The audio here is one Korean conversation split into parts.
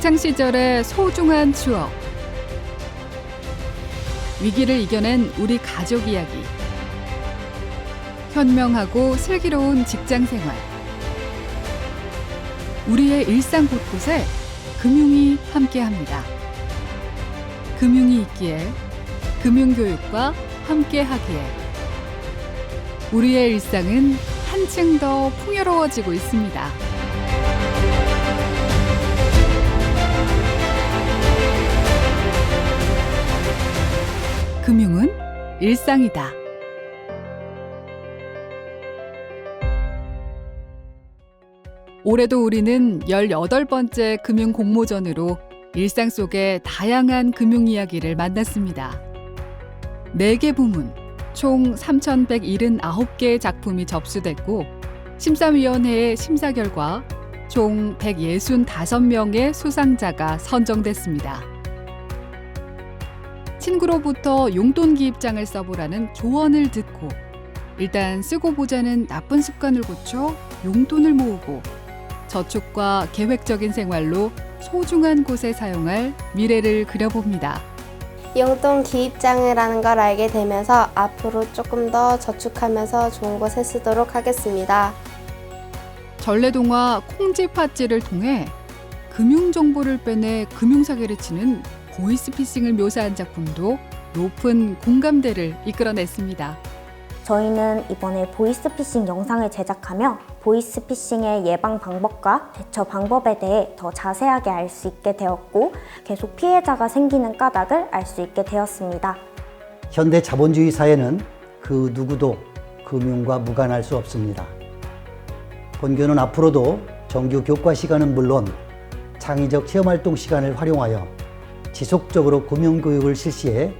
학창 시절의 소중한 추억. 위기를 이겨낸 우리 가족 이야기. 현명하고 슬기로운 직장 생활. 우리의 일상 곳곳에 금융이 함께합니다. 금융이 있기에 금융교육과 함께하기에 우리의 일상은 한층 더 풍요로워지고 있습니다. 일상이다. 올해도 우리는 18번째 금융 공모전으로 일상 속의 다양한 금융 이야기를 만났습니다. 4개 부문, 총 3,179개의 작품이 접수됐고, 심사위원회의 심사 결과 총 165명의 수상자가 선정됐습니다. 친구로부터 용돈 기입장을 써보라는 조언을 듣고 일단 쓰고 보자는 나쁜 습관을 고쳐 용돈을 모으고 저축과 계획적인 생활로 소중한 곳에 사용할 미래를 그려봅니다. 용돈 기입장이라는 걸 알게 되면서 앞으로 조금 더 저축하면서 좋은 곳에 쓰도록 하겠습니다. 전래동화 콩쥐팥쥐를 통해 금융 정보를 빼내 금융 사기를 치는 보이스피싱을 묘사한 작품도 높은 공감대를 이끌어냈습니다. 저희는 이번에 보이스피싱 영상을 제작하며 보이스피싱의 예방 방법과 대처 방법에 대해 더 자세하게 알 수 있게 되었고 계속 피해자가 생기는 까닭을 알 수 있게 되었습니다. 현대 자본주의 사회는 그 누구도 금융과 무관할 수 없습니다. 본교는 앞으로도 정규 교과 시간은 물론 창의적 체험 활동 시간을 활용하여 지속적으로 금융교육을 실시해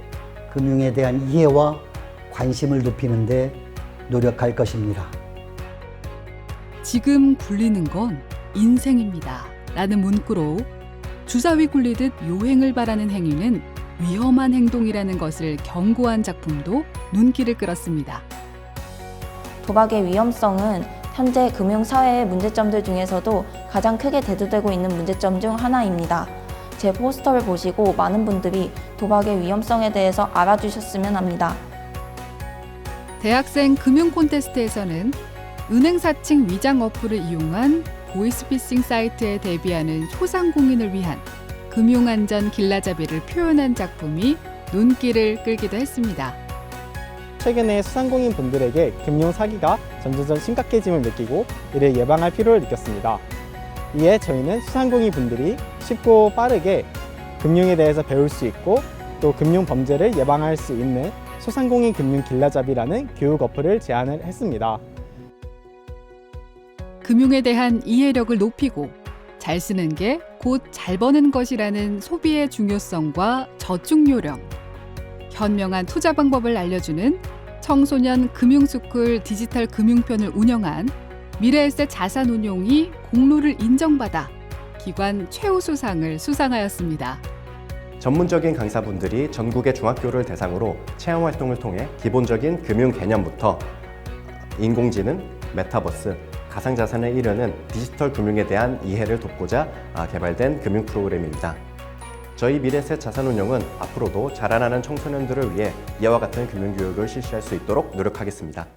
금융에 대한 이해와 관심을 높이는 데 노력할 것입니다. 지금 굴리는 건 인생입니다. 라는 문구로 주사위 굴리듯 요행을 바라는 행위는 위험한 행동이라는 것을 경고한 작품도 눈길을 끌었습니다. 도박의 위험성은 현재 금융사회의 문제점들 중에서도 가장 크게 대두되고 있는 문제점 중 하나입니다. 제 포스터를 보시고 많은 분들이 도박의 위험성에 대해서 알아주셨으면 합니다. 대학생 금융 콘테스트에서는 은행 사칭 위장 어플을 이용한 보이스피싱 사이트에 대비하는 소상공인을 위한 금융안전 길라잡이를 표현한 작품이 눈길을 끌기도 했습니다. 최근에 수상공인 분들에게 금융 사기가 점점점 심각해짐을 느끼고 이를 예방할 필요를 느꼈습니다. 이에 저희는 수상공인 분들이 쉽고 빠르게 금융에 대해서 배울 수 있고 또 금융 범죄를 예방할 수 있는 소상공인 금융 길라잡이라는 교육 어플을 제안을 했습니다. 금융에 대한 이해력을 높이고 잘 쓰는 게 곧 잘 버는 것이라는 소비의 중요성과 저축 요령, 현명한 투자 방법을 알려주는 청소년 금융스쿨 디지털 금융편을 운영한 미래에셋 자산운용이 공로를 인정받아 기관 최우수상을 수상하였습니다. 전문적인 강사분들이 전국의 중학교를 대상으로 체험 활동을 통해 기본적인 금융 개념부터 인공지능, 메타버스, 가상자산에 이르는 디지털 금융에 대한 이해를 돕고자 아, 개발된 금융 프로그램입니다. 저희 미래셋 자산운용은 앞으로도 자라나는 청소년들을 위해 이와 같은 금융교육을 실시할 수 있도록 노력하겠습니다.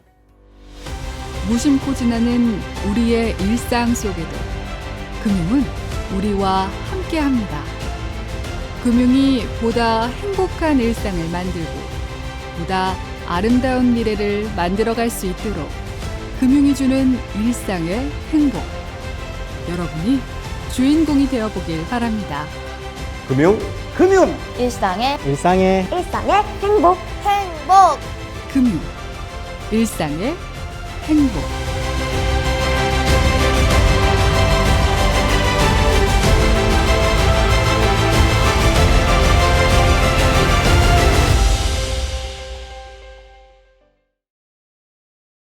무심코 지나는 우리의 일상 속에도 금융은 우리와 함께 합니다. 금융이 보다 행복한 일상을 만들고 보다 아름다운 미래를 만들어갈 수 있도록 금융이 주는 일상의 행복 여러분이 주인공이 되어보길 바랍니다. 금융 금융! 일상의 일상의 일상의 행복! 행복! 금융 일상의 행복